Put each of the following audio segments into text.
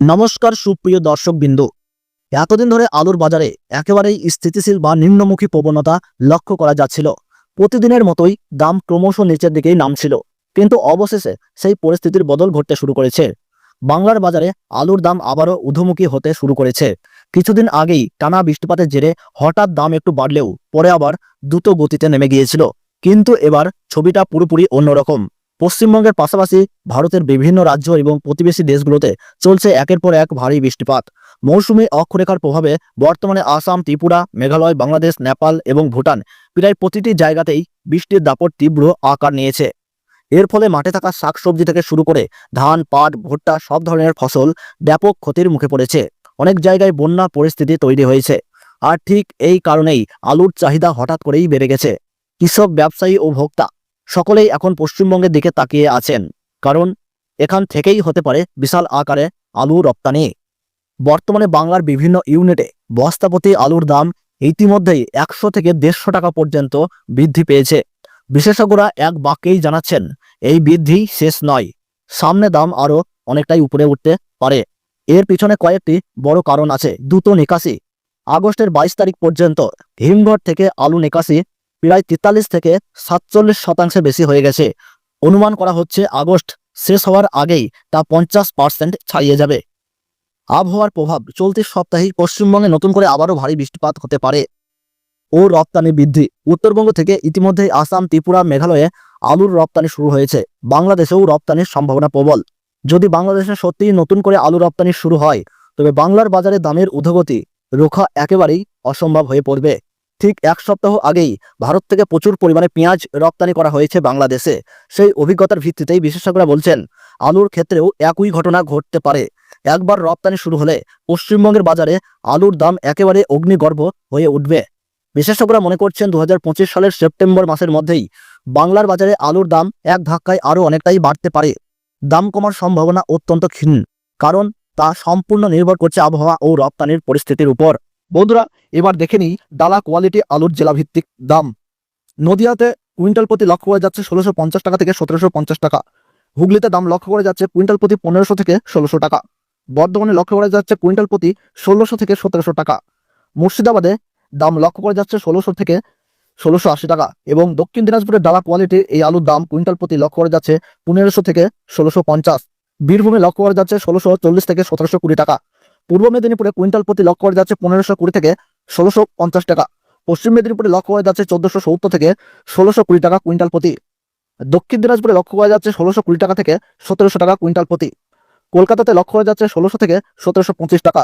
নমস্কার সুপ্রিয় দর্শক বিন্দু এতদিন ধরে আলুর বাজারে একেবারেই স্থিতিশীল বা নিম্নমুখী প্রবণতা লক্ষ্য করা যাচ্ছিল। প্রতিদিনের মতোই দাম ক্রমশ নিচের দিকেই নামছিল। কিন্তু অবশেষে সেই পরিস্থিতির বদল ঘটতে শুরু করেছে। বাংলার বাজারে আলুর দাম আবারও ঊর্ধ্বমুখী হতে শুরু করেছে। কিছুদিন আগেই টানা বৃষ্টিপাতের জেরে হঠাৎ দাম একটু বাড়লেও পরে আবার দ্রুত গতিতে নেমে গিয়েছিল। কিন্তু এবার ছবিটা পুরোপুরি অন্যরকম। পশ্চিমবঙ্গের পাশাপাশি ভারতের বিভিন্ন রাজ্য এবং প্রতিবেশী দেশগুলোতে চলছে একের পর এক ভারী বৃষ্টিপাত। মৌসুমী অক্ষরেখার প্রভাবে বর্তমানে আসাম, ত্রিপুরা, মেঘালয়, বাংলাদেশ, নেপাল এবং ভুটান প্রায় প্রতিটি জায়গাতেই বৃষ্টির দাপট তীব্র আকার নিয়েছে। এর ফলে মাঠে থাকা শাকসবজি থেকে শুরু করে ধান, পাট, ভুট্টা সব ধরনের ফসল ব্যাপক ক্ষতির মুখে পড়েছে। অনেক জায়গায় বন্যা পরিস্থিতি তৈরি হয়েছে আর ঠিক এই কারণেই আলুর চাহিদা হঠাৎ করেই বেড়ে গেছে। কৃষক, ব্যবসায়ী ও ভোক্তা সকলেই এখন পশ্চিমবঙ্গের দিকে তাকিয়ে আছেন, কারণ এখান থেকেই হতে পারে বিশাল আকারে আলু রপ্তানি। বর্তমানে বাংলার বিভিন্ন ইউনিটে বস্তাপতি আলুর দাম ইতিমধ্যেই একশো থেকে দেড়শো টাকা পর্যন্ত বৃদ্ধি পেয়েছে। বিশেষজ্ঞরা এক বাক্যেই জানাচ্ছেন, এই বৃদ্ধি শেষ নয়, সামনে দাম আরও অনেকটাই উপরে উঠতে পারে। এর পিছনে কয়েকটি বড় কারণ আছে, দ্রুত নিকাশি। আগস্টের বাইশ তারিখ পর্যন্ত হিমঘর থেকে আলু নিকাশি প্রায় তেতাল্লিশ থেকে সাতচল্লিশ শতাংশে বেশি হয়ে গেছে। অনুমান করা হচ্ছে আগস্ট শেষ হওয়ার আগেই তা পঞ্চাশ পার্সেন্ট ছাড়িয়ে যাবে। আবহাওয়ার প্রভাব চলতি সপ্তাহেই পশ্চিমবঙ্গে নতুন করে আবারও ভারী বৃষ্টিপাত হতে পারে ও রপ্তানি বৃদ্ধি। উত্তরবঙ্গ থেকে ইতিমধ্যেই আসাম, ত্রিপুরা, মেঘালয়ে আলুর রপ্তানি শুরু হয়েছে। বাংলাদেশেও রপ্তানির সম্ভাবনা প্রবল। যদি বাংলাদেশে সত্যিই নতুন করে আলু রপ্তানি শুরু হয়, তবে বাংলার বাজারে দামের ঊর্ধ্বগতি রোখা একেবারেই অসম্ভব হয়ে পড়বে। ঠিক এক সপ্তাহ আগেই ভারত থেকে প্রচুর পরিমাণে পেঁয়াজ রপ্তানি করা হয়েছে বাংলাদেশে। সেই অভিজ্ঞতার ভিত্তিতেই বিশেষজ্ঞরা বলছেন, আলুর ক্ষেত্রেও একই ঘটনা ঘটতে পারে। একবার রপ্তানি শুরু হলে পশ্চিমবঙ্গের বাজারে আলুর দাম একেবারে অগ্নিগর্ভ হয়ে উঠবে। বিশেষজ্ঞরা মনে করছেন দু হাজার পঁচিশ সালের সেপ্টেম্বর মাসের মধ্যেই বাংলার বাজারে আলুর দাম এক ধাক্কায় আরও অনেকটাই বাড়তে পারে। দাম কমার সম্ভাবনা অত্যন্ত ক্ষীণ, কারণ তা সম্পূর্ণ নির্ভর করছে আবহাওয়া ও রপ্তানির পরিস্থিতির উপর। বন্ধুরা, এবার দেখে নিই ডালা কোয়ালিটি আলুর জেলাভিত্তিক দাম। নদিয়াতে কুইন্টাল প্রতি লক্ষ্য করে যাচ্ছে ষোলোশো পঞ্চাশ টাকা থেকে সতেরোশো পঞ্চাশ টাকা। হুগলিতে দাম লক্ষ্য করে যাচ্ছে কুইন্টাল প্রতি পনেরোশো থেকে ষোলোশো টাকা। বর্ধমানে লক্ষ্য করে যাচ্ছে কুইন্টাল প্রতি ষোলোশো থেকে সতেরোশো টাকা। মুর্শিদাবাদে দাম লক্ষ্য করে যাচ্ছে ষোলোশো থেকে ষোলোশো আশি টাকা এবং দক্ষিণ দিনাজপুরের ডালা কোয়ালিটির এই আলুর দাম কুইন্টাল প্রতি লক্ষ্য করে যাচ্ছে পনেরোশো থেকে ষোলোশো পঞ্চাশ। বীরভূমে লক্ষ্য করে যাচ্ছে ষোলোশো চল্লিশ থেকে সতেরোশো কুড়ি টাকা। পূর্ব মেদিনীপুরে কুইন্টাল প্রতি লক্ষ্য করে যাচ্ছে পনেরোশো কুড়ি থেকে ষোলোশো পঞ্চাশ টাকা। পশ্চিম মেদিনীপুরে লক্ষ্য করে যাচ্ছে চোদ্দশো সত্তর থেকে ষোলোশো কুড়ি টাকা কুইন্টাল প্রতি। দক্ষিণ দিনাজপুরে লক্ষ্য করা যাচ্ছে ষোলোশো কুড়ি টাকা থেকে সতেরোশো টাকা কুইন্টাল প্রতি। কলকাতাতে লক্ষ্য করা যাচ্ছে ষোলোশো থেকে সতেরোশো পঁচিশ টাকা।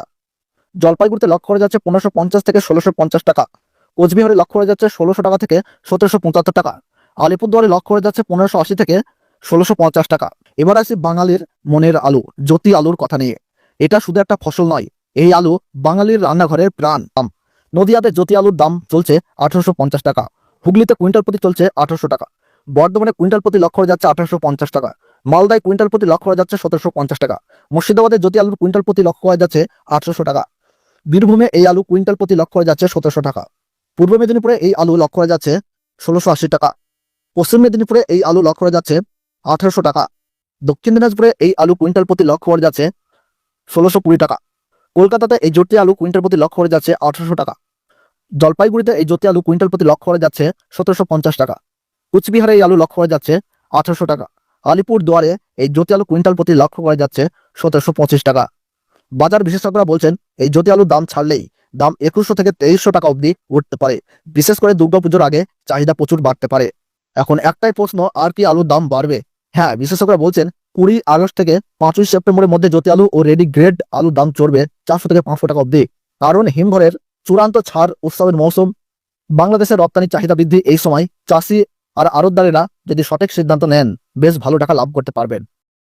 জলপাইগুড়িতে লক্ষ্য করা যাচ্ছে পনেরোশো পঞ্চাশ থেকে ষোলোশো পঞ্চাশ টাকা। কোচবিহারে লক্ষ্য করা যাচ্ছে ষোলোশো টাকা থেকে সতেরোশো পঁচাত্তর টাকা। আলিপুরদুয়ারে লক্ষ্য করা যাচ্ছে পনেরোশো আশি থেকে ষোলোশো পঞ্চাশ টাকা। এবার আসি বাঙালির মনের আলু, জ্যোতি আলুর কথা নিয়ে। এটা শুধু একটা ফসল নয়, এই আলু বাঙালির রান্নাঘরের প্রাণ। দাম। নদিয়াতে জ্যোতি আলুর দাম চলছে আঠারোশো পঞ্চাশ টাকা, হুগলিতে কুইন্টাল প্রতি চলছে আঠারোশো টাকা, বর্ধমানে কুইন্টাল প্রতি লক্ষ্য করা যাচ্ছে আঠারোশো পঞ্চাশ টাকা, মালদায় কুইন্টাল প্রতি লক্ষ্য করা যাচ্ছে সতেরোশো পঞ্চাশ টাকা, মুর্শিদাবাদে জ্যোতি আলুর কুইন্টাল প্রতি লক্ষ্য করা যাচ্ছে আঠারোশো টাকা, বীরভূমে এই আলু কুইন্টাল প্রতি লক্ষ্য করা যাচ্ছে সতেরোশো টাকা, পূর্ব মেদিনীপুরে এই আলু লক্ষ্য করা যাচ্ছে ষোলোশো আশি টাকা, পশ্চিম মেদিনীপুরে এই আলু লক্ষ্য করা যাচ্ছে আঠারোশো টাকা, দক্ষিণ দিনাজপুরে এই আলু কুইন্টাল প্রতি লক্ষ্য করা যাচ্ছে ষোলোশো কুড়ি টাকা। কলকাতাতে এই জ্যোতি আলু কুইন্টাল প্রতি লক্ষ্য করে যাচ্ছে আঠারোশো টাকা। জলপাইগুড়িতে এই জ্যোতি আলু কুইন্টাল প্রতি লক্ষ্য করে যাচ্ছে সতেরোশো পঞ্চাশ টাকা। কুচবিহারে এই আলু লক্ষ্য করে যাচ্ছে আঠারোশো টাকা। আলিপুর দুয়ারে এই জ্যোতি আলু কুইন্টাল প্রতি লক্ষ্য করে যাচ্ছে সতেরোশো পঁচিশ টাকা। বাজার বিশেষজ্ঞরা বলছেন, এই জ্যোতি আলুর দাম ছাড়লেই দাম একুশশো থেকে তেইশশো টাকা অবধি উঠতে পারে। বিশেষ করে দুর্গাপুজোর আগে চাহিদা প্রচুর বাড়তে পারে। এখন একটাই প্রশ্ন, আর কি আলুর দাম বাড়বে? হ্যাঁ বিশেষজ্ঞরা বলছেন কুড়ি আগস্ট থেকে পাঁচই সেপ্টেম্বরের মধ্যে জ্যোতি আলু ও রেডি গ্রেড আলুর দাম চড়বে চারশো থেকে পাঁচশো টাকা অব্দি কারণ হিমঘরের চূড়ান্ত ছাড় উৎসবের মৌসুম, বাংলাদেশের রপ্তানি চাহিদা বৃদ্ধি এই সময় চাষি আর আড়তদারেরা যদি সঠিক সিদ্ধান্ত নেন, বেশ ভালো টাকা লাভ করতে পারবেন।